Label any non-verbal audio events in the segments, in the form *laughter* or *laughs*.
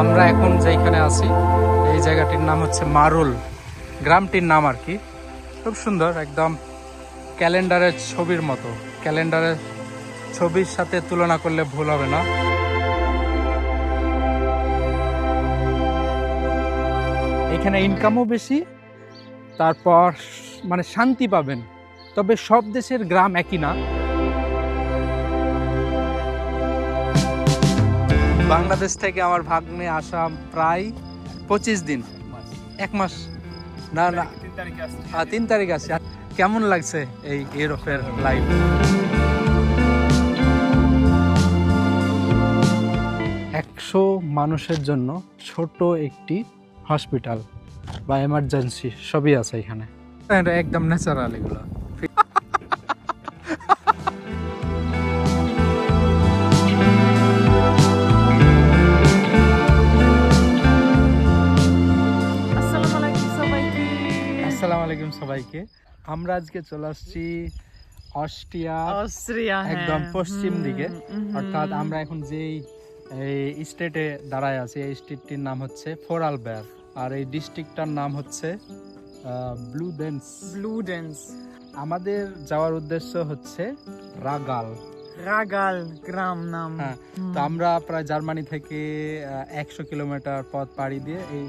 আমরা এখন যেখানে আছি, এই জায়গাটির নাম হচ্ছে মারুল। গ্রামটির নাম আর কি। খুব সুন্দর, একদম ক্যালেন্ডারের ছবির মতো। ক্যালেন্ডারের ছবির সাথে তুলনা করলে ভুল হবে না। এখানে ইনকামও বেশি, তারপর মানে শান্তি পাবেন। তবে সব দেশের গ্রাম একই না। বাংলাদেশ থেকে আমার ভাগ্নে আসা প্রায় পঁচিশ দিন। এক মাস। না না। আহ, তিন তারিখ আছে। কেমন লাগছে এই ইউরোপের লাইফ একশো মানুষের জন্য ছোট একটি হসপিটাল বা এমার্জেন্সি সবই আছে এখানে। একদম ন্যাচারাল এগুলো। আমরা আজকে চলে আসছি অস্ট্রিয়া অস্ট্রিয়া একদম হ্যাঁ। পশ্চিম দিকে। অর্থাৎ আমরা এখন যেই এই স্টেটে দাঁড়ায় আছি এই স্টেটটির নাম হচ্ছে ফোরাল ফোরালবের আর এই ডিস্ট্রিক্টটার নাম হচ্ছে ব্লু ডেন্স ব্লু ডেন্স আমাদের যাওয়ার উদ্দেশ্য হচ্ছে রাগাল। রাগাল গ্রাম নাম। হ্যাঁ, তো আমরা প্রায় জার্মানি থেকে একশো কিলোমিটার পথ পাড়ি দিয়ে এই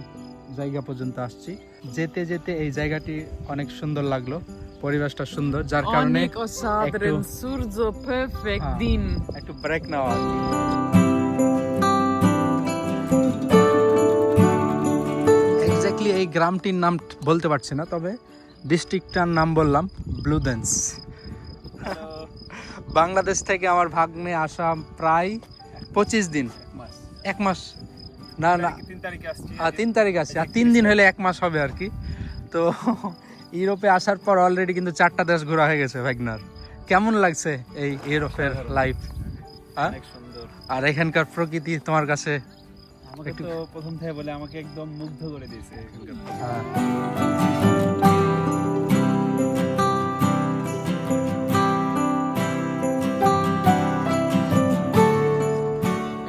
জায়গা পর্যন্ত আসছি। যেতে যেতে এই জায়গাটি অনেক সুন্দর লাগল। পরিবেশটা সুন্দর যার কারণে একটু- সূর্য পারফেক্ট হ্যাঁ। দিন। একটু ব্রেক নেওয়া এক্স্যাক্টলি এই গ্রামটির নাম বলতে পারছি না তবে ডিস্ট্রিক্টটার নাম বললাম ব্লুডেন্স বাংলাদেশ থেকে আমার ভাগ্নে আসা প্রায় পঁচিশ দিন। এক মাস। না না। তিন তারিখ আছে আর তিন দিন হলে এক মাস হবে আর কি। তো *laughs* ইউরোপে আসার পর অলরেডি কিন্তু চারটা দেশ ঘোরা হয়ে গেছে ভাইগনার কেমন লাগছে এই ইউরোপের লাইফ অনেক আর এখানকার প্রকৃতি তোমার কাছে আমাকে তো প্রথম থেকে বলে আমাকে একদম মুগ্ধ করে দিয়েছে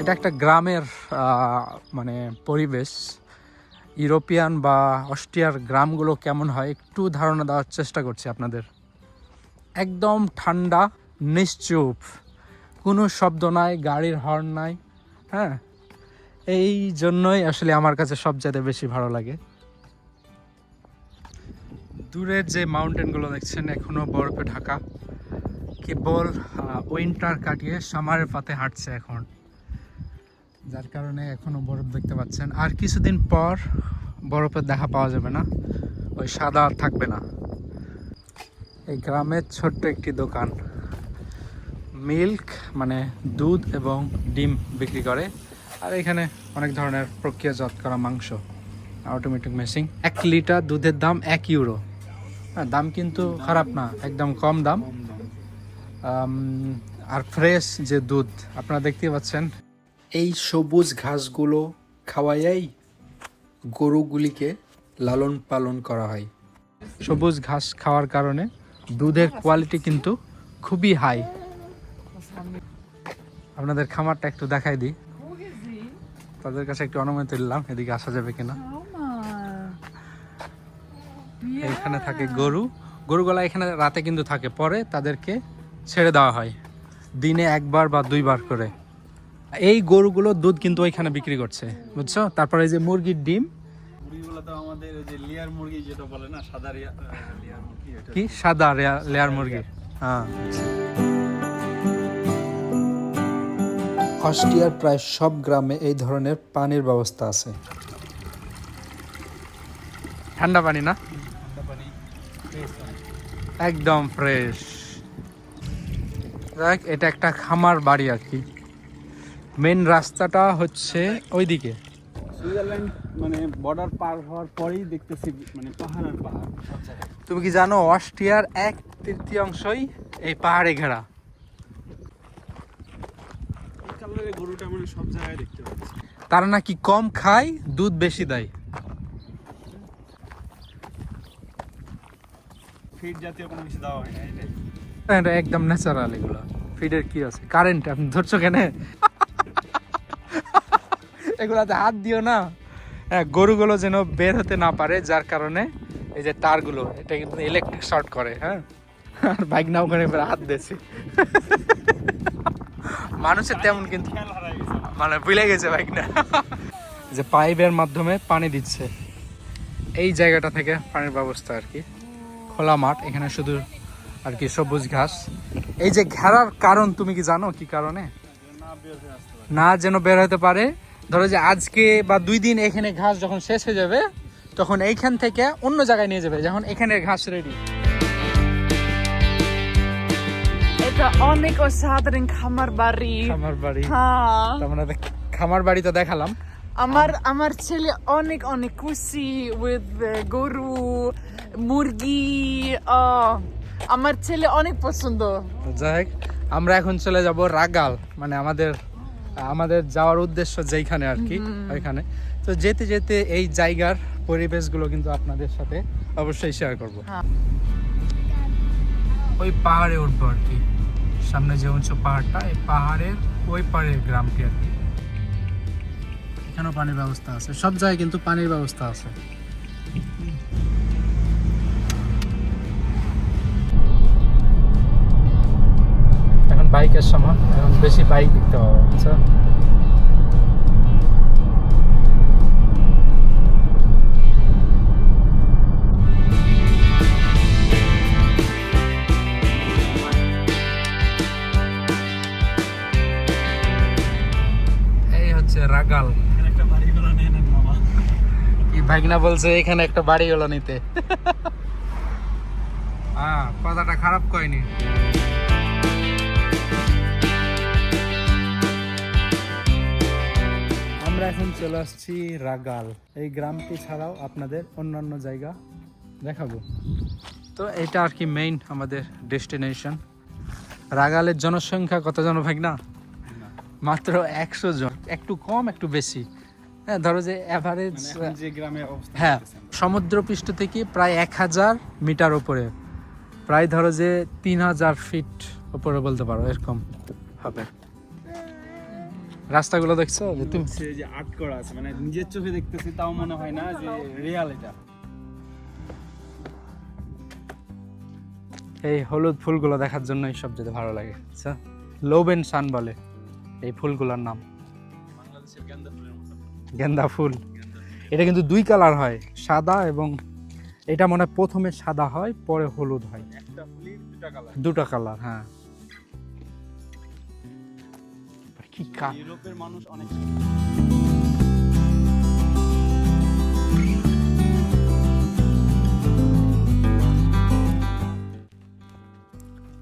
এটা একটা গ্রামের মানে পরিবেশ। ইউরোপিয়ান বা অস্ট্রিয়ার গ্রামগুলো কেমন হয় একটু ধারণা দেওয়ার চেষ্টা করছি আপনাদের। একদম ঠান্ডা, নিশ্চুপ। কোনো শব্দ নাই, গাড়ির হর্ন নাই হ্যাঁ? এই জন্যই আসলে আমার কাছে সব সবচেয়ে বেশি ভালো লাগে। দূরের যে মাউন্টেনগুলো দেখছেন এখনও বরফে ঢাকা। কেবল উইন্টার কাটিয়ে সামারের পাতে হাঁটছে এখন। যার কারণে এখনও বরফ দেখতে পাচ্ছেন। আর কিছুদিন পর বরফের দেখা পাওয়া যাবে না। ওই সাদা আর থাকবে না। এই গ্রামের ছোট্ট একটি দোকান। মিল্ক মানে দুধ এবং ডিম বিক্রি করে। আর এখানে অনেক ধরনের প্রক্রিয়াজাত করা মাংস। অটোমেটিক মেশিন এক লিটার দুধের দাম এক ইউরো হ্যাঁ দাম কিন্তু খারাপ না, একদম কম দাম। আর ফ্রেশ যে দুধ, আপনারা দেখতে পাচ্ছেন এই সবুজ ঘাসগুলো খাওয়াইয়াই গরুগুলিকে লালন পালন করা হয়। সবুজ ঘাস খাওয়ার কারণে দুধের কোয়ালিটি কিন্তু খুবই হাই আপনাদের খামারটা একটু দেখাই দিই। তাদের কাছে একটু অনুমতি নিলাম, এদিকে আসা যাবে কিনা। এখানে থাকে গরু। গরুগুলা এখানে রাতে কিন্তু থাকে, পরে তাদেরকে ছেড়ে দেওয়া হয়। দিনে একবার বা দুইবার করে। এই গরুগুলো দুধ কিন্তু ওইখানে বিক্রি করছে বুঝছ? তারপরে এই যে মুরগির ডিম। তো আমাদের ওই যে লেয়ার মুরগি বলে না সাদা রিয়া- আহ, লেয়ার মুরগি ওটা। কি? সাদা লেয়ার মুরগি। হ্যাঁ। অস্ট্রিয়ার প্রায় সব গ্রামে এই ধরনের পানির ব্যবস্থা আছে। ঠান্ডা পানি না। একদম ফ্রেশ দেখ এটা একটা খামার বাড়ি আর কি। মেন রাস্তাটা হচ্ছে ওইদিকে। সুইজারল্যান্ড মানে বর্ডার পার হওয়ার পরেই দেখতেছি মানে পাহাড় আর পাহাড়। তুমি কি জানো অস্ট্রিয়ার এক তৃতীয়াংশই এই পাহাড়ে ঘেরা। গরুটা মানে সব জায়গায় দেখতে পাচ্ছি। তারা নাকি কম খায় দুধ বেশি দেয়। ফিড জাতীয় কোনো কিছু দেওয়া হয় না এটা একদম ন্যাচারাল এগুলো। ফিডের কি আছে? কারেন্ট আপনি ধরছো কেন? এগুলাতে হাত দিও না। হ্যাঁ গরুগুলো যেন বের হতে না পারে, যার কারণে এই যে তারগুলো, এটা কিন্তু ইলেকট্রিক শর্ট করে হ্যাঁ? আর বাইক না ওখানে হাত দিয়েছে। মানুষের তেমন কিন্তু মানে ভুলে গেছে বাইক না যে পাইপের মাধ্যমে পানি দিচ্ছে। এই জায়গাটা থেকে পানির ব্যবস্থা আর কি। খোলা মাঠ, এখানে শুধু আর কি সবুজ ঘাস। এই যে ঘেরার কারণ তুমি কি জানো কি কারণে? না যেন বের হতে পারে ধরো যে আজকে বা দুই দিন এখানে ঘাস যখন শেষ হয়ে যাবে তখন এইখান থেকে অন্য জায়গায় নিয়ে যাবে যখন এখানে ঘাস রেডি এটা অনেক অসাধারণ খামার বাড়ি। খামার বাড়ি। হ্যাঁ। মানে খামার বাড়ি তো দেখালাম। আমার আমার ছেলে অনেক অনেক খুশি উইথ গরু মুরগি আমার ছেলে অনেক পছন্দ। যাই আমরা এখন চলে যাব রাগাল মানে আমাদের আমাদের যাওয়ার উদ্দেশ্য যেইখানে আর কি ওইখানে। তো যেতে যেতে এই জায়গার পরিবেশগুলো কিন্তু আপনাদের সাথে অবশ্যই শেয়ার করব। হ্যাঁ। ওই পাহাড়ে উঠবো আর কি। সামনে যে উঁচু পাহাড়টা এই পাহাড়ের ওই পাড়ের গ্রামটি আর কি। এখানেও পানির ব্যবস্থা আছে সব জায়গায় কিন্তু পানির ব্যবস্থা আছে। বাইকের সময় এখন বেশি বাইক দেখতে পাবো হচ্ছে রাগাল। কি ভাগনা বলছে এখানে একটা বাড়ি হলো নিতে *laughs* হ্যাঁ কথাটা খারাপ কয়নি। চলে আসছি রাগাল। এই গ্রামটি ছাড়াও আপনাদের অন্যান্য জায়গা দেখাবো। তো এটা আর কি মেইন আমাদের ডেস্টিনেশন রাগালের জনসংখ্যা কত জন ভাগনা মাত্র একশো জন। একটু কম একটু বেশি। হ্যাঁ ধরো যে অ্যাভারেজ মানে যে গ্রামে হ্যাঁ। সমুদ্রপৃষ্ঠ থেকে প্রায় এক হাজার মিটার উপরে। প্রায় ধরো যে তিন হাজার ফিট উপরে বলতে পারো এরকম হবে। রাস্তাগুলো দেখছ? যে তুমি যে আর্ট করা আছে মানে নিজের চোখে দেখতেছি তাও মনে হয় না যে রিয়াল এটা। এই হলুদ ফুলগুলো দেখার জন্যই সব যেতে ভালো লাগে আচ্ছা? লোবেন সান বলে এই ফুলগুলোর নাম। বাংলাদেশের গেন্দা ফুলের মতো। গেন্দা ফুল। এটা কিন্তু দুই কালার হয় সাদা এবং এটা মনে হয় প্রথমে সাদা হয় পরে হলুদ হয়। একটা ফুলই দুটা কালার। দুটো কালার হ্যাঁ। কি ইউরোপের মানুষ অনেক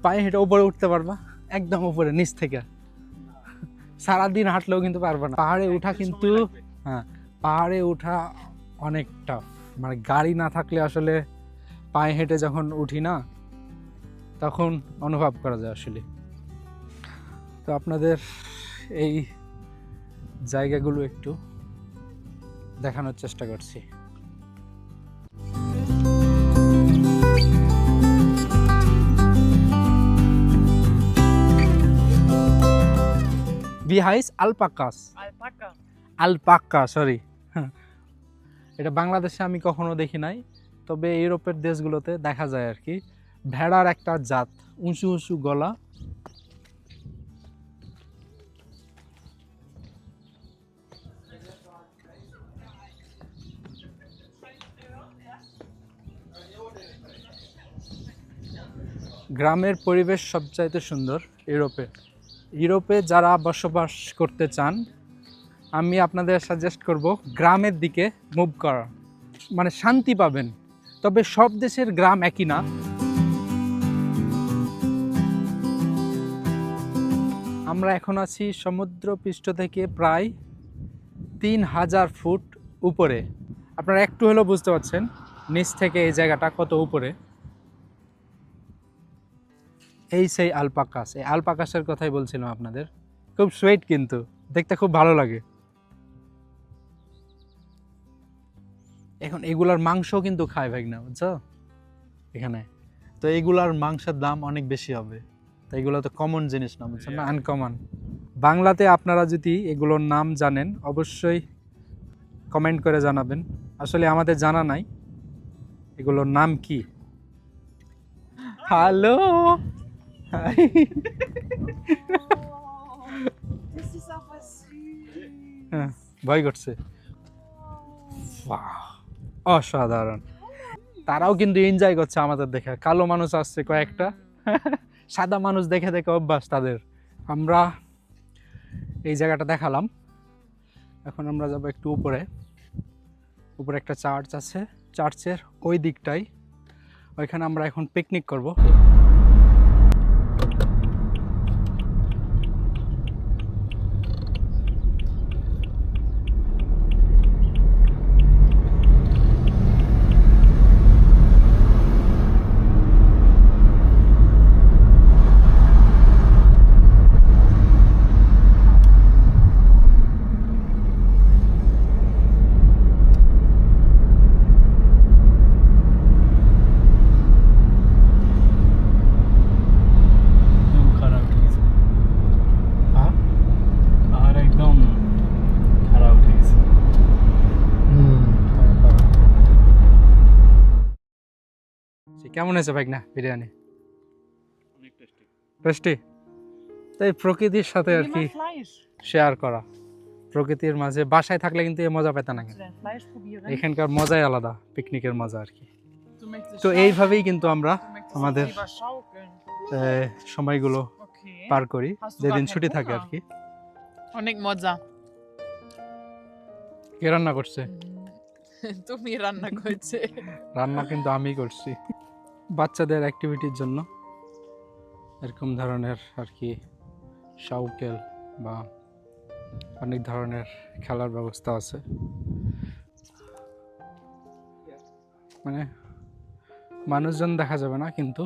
পায়ে হেঁটে উপরে উঠতে পারবা? একদম উপরে নিচ থেকে। সারাদিন হাঁটলেও কিন্তু পারবা না। পাহাড়ে ওঠা কিন্তু হ্যাঁ পাহাড়ে ওঠা অনেক টাফ মানে গাড়ি না থাকলে আসলে পায়ে হেঁটে যখন উঠি না তখন অনুভব করা যায় আসলে। তো আপনাদের এই জায়গাগুলো একটু দেখানোর চেষ্টা করছি। বিহাইস আলপাকাস আলপাকা আলপাক্কা সরি এটা বাংলাদেশে আমি কখনো দেখি নাই তবে ইউরোপের দেশগুলোতে দেখা যায় আর কি। ভেড়ার একটা জাত উঁচু উঁচু গলা গ্রামের পরিবেশ সবচাইতে সুন্দর, ইউরোপে। ইউরোপে যারা বসবাস করতে চান, আমি আপনাদের সাজেস্ট করব গ্রামের দিকে মুভ করা। মানে শান্তি পাবেন। তবে সব দেশের গ্রাম একই না। আমরা এখন আছি সমুদ্র পৃষ্ঠ থেকে প্রায় তিন হাজার ফুট উপরে। আপনারা একটু হলেও বুঝতে পারছেন, নিচ থেকে এই জায়গাটা কত উপরে। এই সেই আলপাকাস। এই আলপাকাসের কথাই বলছিলাম আপনাদের। খুব সুইট কিন্তু। দেখতে খুব ভালো লাগে। এখন এগুলার মাংস কিন্তু খায় ভাই না বুঝছ? এখানে। তো এগুলার মাংসের দাম অনেক বেশি হবে। তো এগুলো তো কমন জিনিস না বুঝছ না? আনকমন বাংলাতে আপনারা যদি এগুলোর নাম জানেন অবশ্যই কমেন্ট করে জানাবেন। আসলে আমাদের জানা নাই। এগুলোর নাম কি? Hello Süß. *laughs* হ্যাঁ ভয় করছে। Wow, অসাধারণ। তারাও কিন্তু এনজয় করছে আমাদের দেখে। কালো মানুষ আসছে কয়েকটা। *laughs* সাদা মানুষ দেখে দেখে অভ্যাস তাদের। আমরা এই জায়গাটা দেখালাম। এখন আমরা যাব একটু উপরে। উপরে একটা চার্চ আছে। চার্চের ওই দিকটাই। ওইখানে আমরা এখন পিকনিক করব একদম খারাপ উঠে গেছে আর একদম খারাপ উঠে গেছে সে কেমন হয়েছে ভাই না বিরিয়ানি? অনেক টেস্টি টেস্টি তাই প্রকৃতির সাথে আর কি শেয়ার করা। প্রকৃতির মাঝে বাসায় থাকলে কিন্তু এই মজা পেতে না? এখানকার মজাই আলাদা পিকনিকের মজা আর কি। তো এইভাবেই কিন্তু আমরা আমাদের আহ, সময়গুলো পার করি যেদিন ছুটি থাকে আর কি। অনেক মজা। কে রান্না করছে? *laughs* তুমি রান্না করছে। রান্না কিন্তু আমি করছি। বাচ্চাদের অ্যাক্টিভিটির জন্য। এরকম ধরনের আর কি সাউকেল বা অনেক ধরনের খেলার ব্যবস্থা আছে। মানে মানুষজন দেখা যাবে না, কিন্তু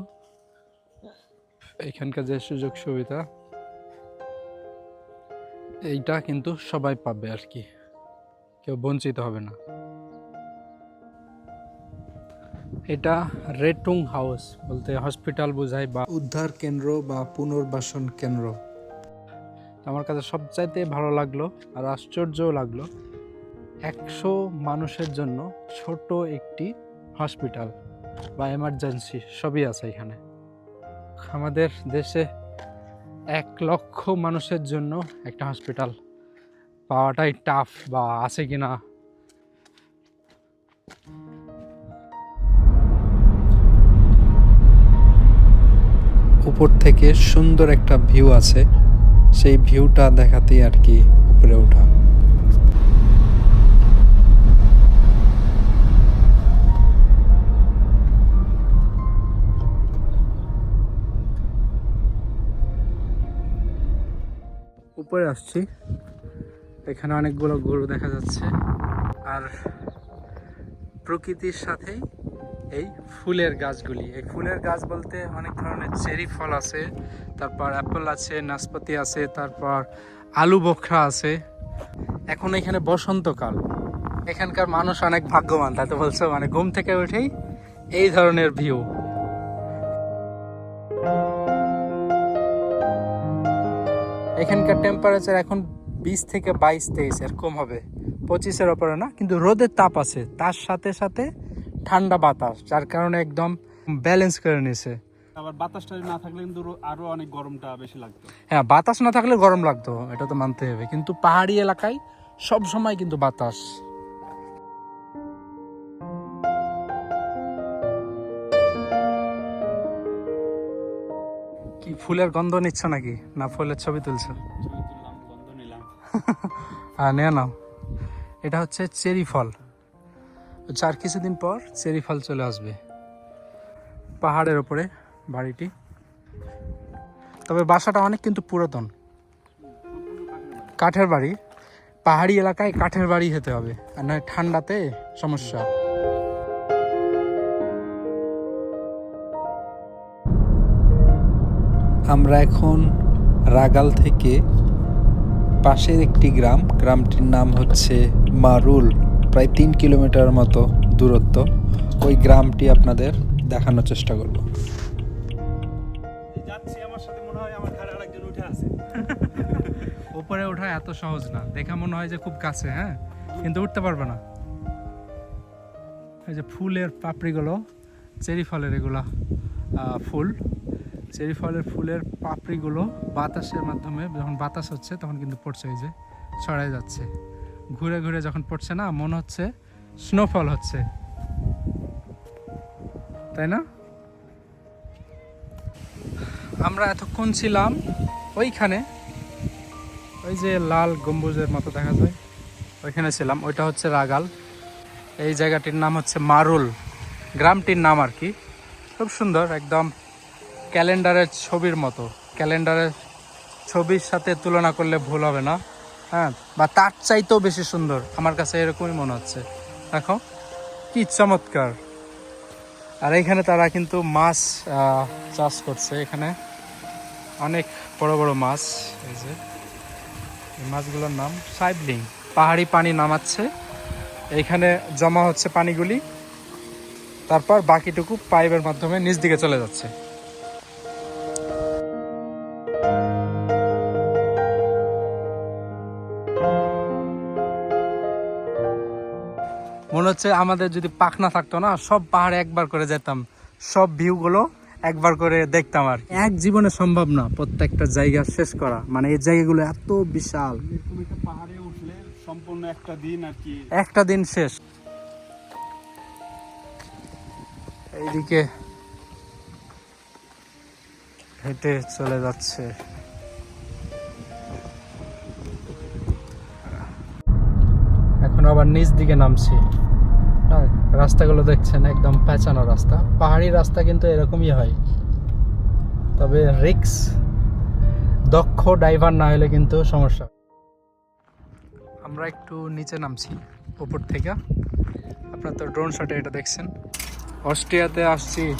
এখানকার যে সুযোগ সুবিধা, এইটা কিন্তু সবাই পাবে আর কি। কেউ বঞ্চিত হবে না। এটা রেটুং হাউস বলতে হসপিটাল বোঝায় বা উদ্ধার কেন্দ্র বা পুনর্বাসন কেন্দ্র। আমার কাছে সবচাইতে ভালো লাগল আর আশ্চর্যও লাগল একশো মানুষের জন্য ছোট একটি হসপিটাল বা এমার্জেন্সি সবই আছে এখানে। আমাদের দেশে এক লক্ষ মানুষের জন্য একটা হসপিটাল পাওয়াটাই টাফ বা আছে কিনা। উপর থেকে সুন্দর একটা ভিউ আছে। সেই ভিউটা দেখাতেই আর কি উপরে ওঠা। উপরে আসছি। এখানে অনেকগুলো গরু দেখা যাচ্ছে। আর প্রকৃতির সাথেই এই ফুলের গাছগুলি। এই ফুলের গাছ বলতে অনেক ধরনের চেরি ফল আছে, তারপর অ্যাপেল আছে, নাশপাতি আছে, তারপর আলু বখরা আছে। এখন এখানে বসন্তকাল। এখানকার মানুষ অনেক ভাগ্যবান, তাই তো বলছো? মানে ঘুম থেকে উঠেই এই ধরনের ভিউ এখানকার টেম্পারেচার এখন বিশ থেকে বাইশ তেইশ, এরকম হবে। পঁচিশের ওপরে না, কিন্তু রোদের তাপ আছে। তার সাথে সাথে ঠান্ডা বাতাস যার কারণে একদম ব্যালেন্স করে নিছে। আবার বাতাসটা না থাকলে কিন্তু আরও অনেক গরমটা বেশি লাগতো। হ্যাঁ বাতাস না থাকলে গরম লাগতো এটা তো মানতে হবে। কিন্তু পাহাড়ি এলাকায় সব সময় কিন্তু বাতাস। কি ফুলের গন্ধ নিচ্ছ নাকি? না ফুলের ছবি তুলছো? *laughs* হ্যাঁ নিয়ে নাও। এটা হচ্ছে চেরি ফল। চার কিছুদিন পর চেরি ফল চলে আসবে। পাহাড়ের ওপরে বাড়িটি। তবে বাসাটা অনেক কিন্তু পুরাতন। কাঠের বাড়ি। পাহাড়ি এলাকায় কাঠের বাড়ি হতে হবে, আর নয় ঠান্ডাতে সমস্যা। আমরা এখন রাগাল থেকে পাশের একটি গ্রাম। গ্রামটির নাম হচ্ছে মারুল। প্রায় তিন কিলোমিটার মতো দূরত্ব ওই গ্রামটি আপনাদের দেখানোর চেষ্টা করব। যাচ্ছি আমার সাথে মনে হয় আমার ঘরে আরেকজন উঠে আছে। *laughs* উপরে ওঠা এত সহজ না। দেখা মনে হয় যে খুব কাছে হ্যাঁ? কিন্তু উঠতে পারবে না। এই যে ফুলের পাপড়িগুলো চেরি ফলের এগুলা আহ, ফুল। চেরি ফলের ফুলের পাপড়িগুলো বাতাসের মাধ্যমে যখন বাতাস হচ্ছে তখন কিন্তু পড়ছে এই যে ছড়াই যাচ্ছে। ঘুরে ঘুরে যখন পড়ছে না, মনে হচ্ছে স্নোফল হচ্ছে। তাই না? আমরা এতক্ষণ ছিলাম ওইখানে। ওই যে লাল গম্বুজের মতো দেখা যায়। ওইখানে ছিলাম। ওইটা হচ্ছে রাগাল। এই জায়গাটির নাম হচ্ছে মারুল। গ্রামটির নাম আর কি। খুব সুন্দর, একদম ক্যালেন্ডারের ছবির মতো। ক্যালেন্ডারের ছবির সাথে তুলনা করলে ভুল হবে না। হ্যাঁ বা তার চাইতেও বেশি সুন্দর, আমার কাছে এরকমই মনে হচ্ছে। দেখো, কি চমৎকার। আর এখানে তারা কিন্তু মাছ চাষ করছে। এখানে অনেক বড় বড় মাছ, এই যে। এই মাছগুলোর নাম সাইবলিং। পাহাড়ি পানি নামাচ্ছে। এইখানে জমা হচ্ছে পানিগুলি। তারপর বাকিটুকু পাইপের মাধ্যমে নিচ দিকে চলে যাচ্ছে। হচ্ছে আমাদের যদি পাখনা থাকতো না, সব পাহাড়ে একবার করে যেতাম। সব ভিউগুলো একবার করে দেখতাম আর এক জীবনে সম্ভব না প্রত্যেকটা জায়গা শেষ করা। মানে এই জায়গাগুলো এত বিশাল। পাহাড়ে উঠলে সম্পূর্ণ একটা দিন আর কি একটা দিন শেষ। এইদিকে হেঁটে চলে যাচ্ছে। এখন আবার নিচ দিকে নামছি। রাস্তাগুলো দেখছেন, একদম পেঁচানো রাস্তা। পাহাড়ি রাস্তা কিন্তু এরকমই হয়। তবে রিক্স, দক্ষ ড্রাইভার না হলে কিন্তু সমস্যা। আমরা একটু নিচে নামছি উপর থেকে। আপনার তো ড্রোন শটে এটা দেখছেন। অস্ট্রিয়াতে আসছি।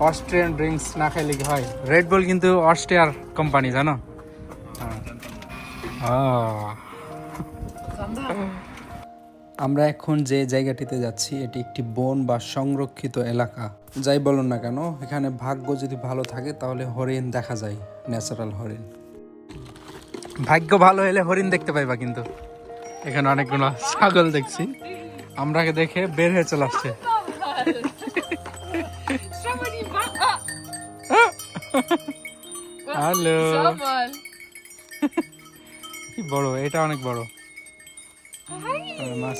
অস্ট্রিয়ান ড্রিঙ্কস না খাইলে কি হয়? রেড বুল কিন্তু অস্ট্রিয়ার কোম্পানি জানো? হ্যাঁ। আমরা এখন যে জায়গাটিতে যাচ্ছি এটি একটি বন বা সংরক্ষিত এলাকা। যাই বলুন না কেন এখানে ভাগ্য যদি ভালো থাকে তাহলে হরিণ দেখা যায় ন্যাচারাল হরিণ। ভাগ্য ভালো হলে হরিণ দেখতে পাইবা কিন্তু। এখানে অনেকগুলো ছাগল দেখছি। আমরাকে দেখে বের হয়ে চলে আসছে। *laughs* Wache. হ্যালো। *laughs* কি বড় এটা অনেক বড়। মাছ?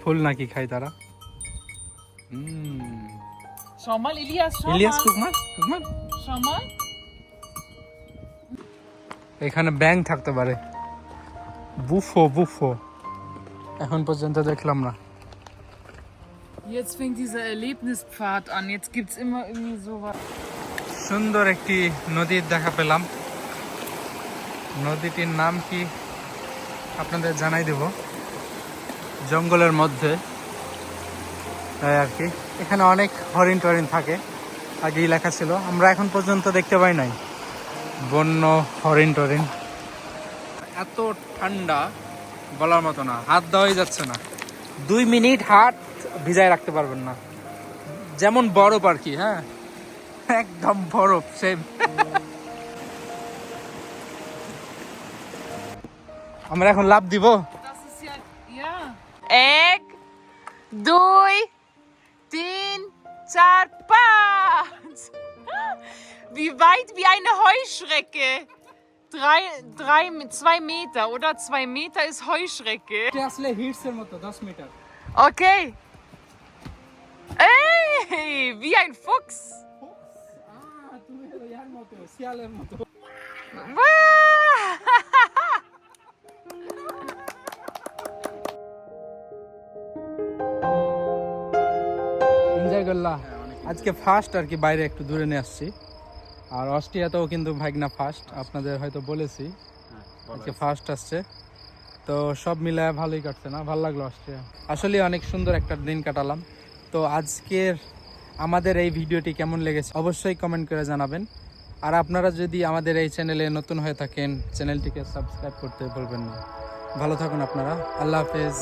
ফুল নাকি খায় তারা ইলিয়াস. এখানে ব্যাং থাকতে পারে বুফো বুফো এখন পর্যন্ত দেখলাম না Jetzt fängt dieser Erlebnispfad an. Jetzt gibt's immer irgendwie sowas. সুন্দর একটি নদীর দেখা পেলাম নদীটির নাম কি আপনাদের জানাই দেব। জঙ্গলের মধ্যে, তাই আর কি। এখানে অনেক হরিণ টরিণ থাকে, আগেই লেখা ছিল। আমরা এখন পর্যন্ত দেখতে পাই নাই। বন্য হরিণ টরিণ। এত ঠান্ডা বলার মতো না, হাত দেওয়াই যাচ্ছে না। দুই মিনিট হাত ভিজায় রাখতে পারবেন না। যেমন বরফ আর কি হ্যাঁ? একদম বরফ সেম আমরা এখন লাভ দিব Das ist ja. Ja. Ek, doi, tin, char, paঁচ. Wie weit wie eine Heuschrecke. Drei, drei, zwei Meter oder zwei Meter ist Heuschrecke. আসলে হিটসের মতো দশ metre Okay. Ey, wie ein Fuchs. তুমি ইয়ার মতো শিয়ালের মতো Wah! আজকে ফার্স্ট আর কি বাইরে একটু দূরে নিয়ে আসছি। আর অস্ট্রিয়াতেও কিন্তু ভাগনা ফার্স্ট আপনাদের হয়তো বলেছি। আজকে ফার্স্ট আসছে। তো সব মিলায় ভালোই কাটছে না? ভালো লাগল অস্ট্রিয়া। আসলে অনেক সুন্দর একটা দিন কাটালাম। তো আজকের আমাদের এই ভিডিওটি কেমন লেগেছে অবশ্যই কমেন্ট করে জানাবেন। আর আপনারা যদি আমাদের এই চ্যানেলে নতুন হয়ে থাকেন চ্যানেলটিকে সাবস্ক্রাইব করতে ভুলবেন না। ভালো থাকুন আপনারা। আল্লাহ হাফেজ।